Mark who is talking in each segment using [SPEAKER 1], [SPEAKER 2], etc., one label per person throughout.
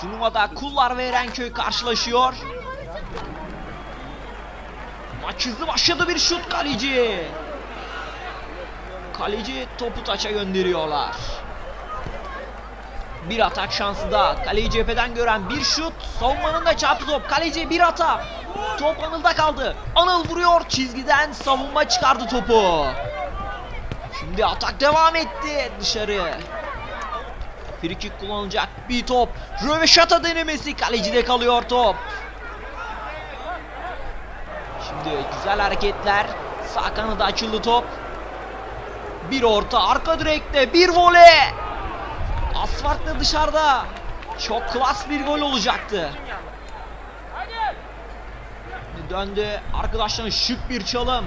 [SPEAKER 1] Turnuvada Kullar ve Erenköy karşılaşıyor. Maç hızlı başladı bir şut kaleci. Kaleci topu taça gönderiyorlar. Bir atak şansı da. Kaleyi cepheden gören bir şut. Savunmanın da çarptı top. Kaleci bir atak. Top Anıl'da kaldı. Anıl vuruyor çizgiden savunma çıkardı topu. Şimdi atak devam etti dışarı. Frikik kullanılacak bir top. Röveşata denemesi kalecide kalıyor top. Şimdi güzel hareketler. Sağ kanada açıldı top. Bir orta arka direkte bir voley. Asfaltla dışarıda. Çok klas bir gol olacaktı. Döndü. Arkadaşların şık bir çalım.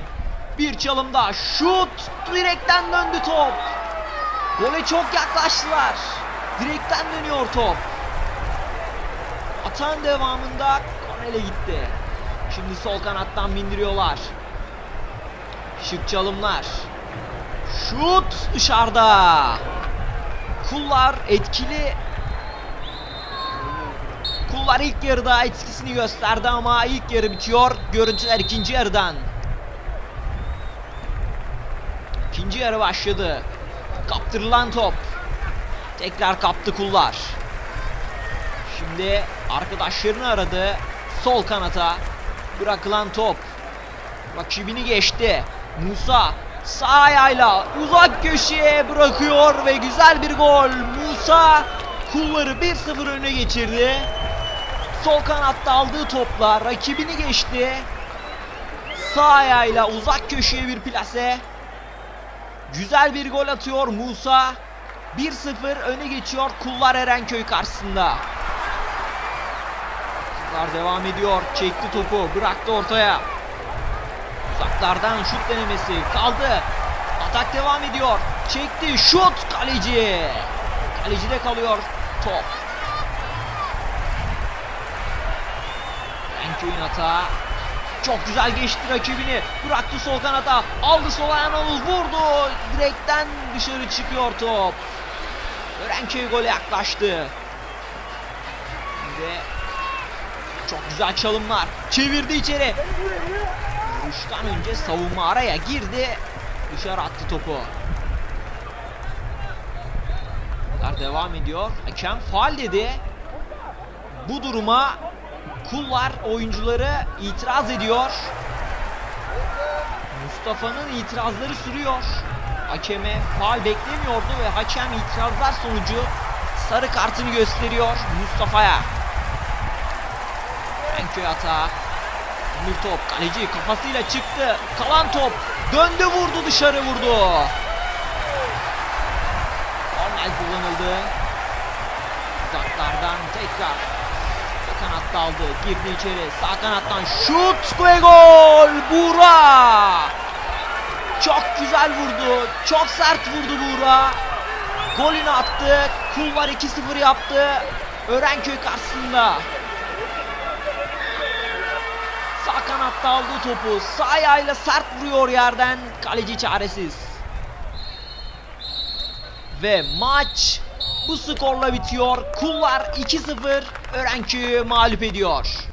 [SPEAKER 1] Bir çalımda şut. Direkten döndü top. Gole çok yaklaştılar. Direkten dönüyor top. Atan devamında Kornel'e gitti. Şimdi sol kanattan bindiriyorlar. Şık çalımlar. Şut dışarıda. Kullar etkili. Kullar ilk yarıda etkisini gösterdi ama ilk yarı bitiyor. Görüntüler ikinci yarıdan. İkinci yarı başladı. Kaptırılan top. Tekrar kaptı kullar. Şimdi arkadaşlarını aradı. Sol kanata bırakılan top. Rakibini geçti. Musa sağ ayağıyla uzak köşeye bırakıyor ve güzel bir gol. Musa kulları 1-0 öne geçirdi. Sol kanatta aldığı topla rakibini geçti. Sağ ayağıyla uzak köşeye bir plase. Güzel bir gol atıyor Musa. 1-0 öne geçiyor Kullar Erenköy karşısında. Kullar devam ediyor. Çekti topu. Bıraktı ortaya. Uzaklardan şut denemesi. Kaldı. Atak devam ediyor. Çekti. Şut kaleci. Kalecide kalıyor top. Erenköy'ün hata. Çok güzel geçti rakibini. Bıraktı sol kanata. Aldı sol ayağına vurdu. Direkten dışarı çıkıyor top. Örenköy gole yaklaştı. Şimdi çok güzel çalımlar. Çevirdi içeri. Vuruştan önce savunma araya girdi. Dışarı attı topu. Devam ediyor. Hakem faal dedi. Bu duruma kullar oyuncuları itiraz ediyor. Mustafa'nın itirazları sürüyor. Hakeme faal beklemiyordu ve hakem itirazlar sonucu sarı kartını gösteriyor Mustafa'ya. Enköy hata. Bir top kaleci kafasıyla çıktı. Kalan top döndü vurdu dışarı vurdu. Kornel kullanıldı. Uzaklardan tekrar kanatta aldı. Girdi içeri. Sağ kanattan şut ve gol. Buğra. Çok güzel vurdu. Çok sert vurdu Buğra. Golünü attı. Kulvar 2-0 yaptı. Örenköy karşısında. Sağ kanatta aldığı topu sağ ayağıyla sert vuruyor yerden. Kaleci çaresiz. Ve maç bu skorla bitiyor. Kullar 2-0 Örenköy'ü mağlup ediyor.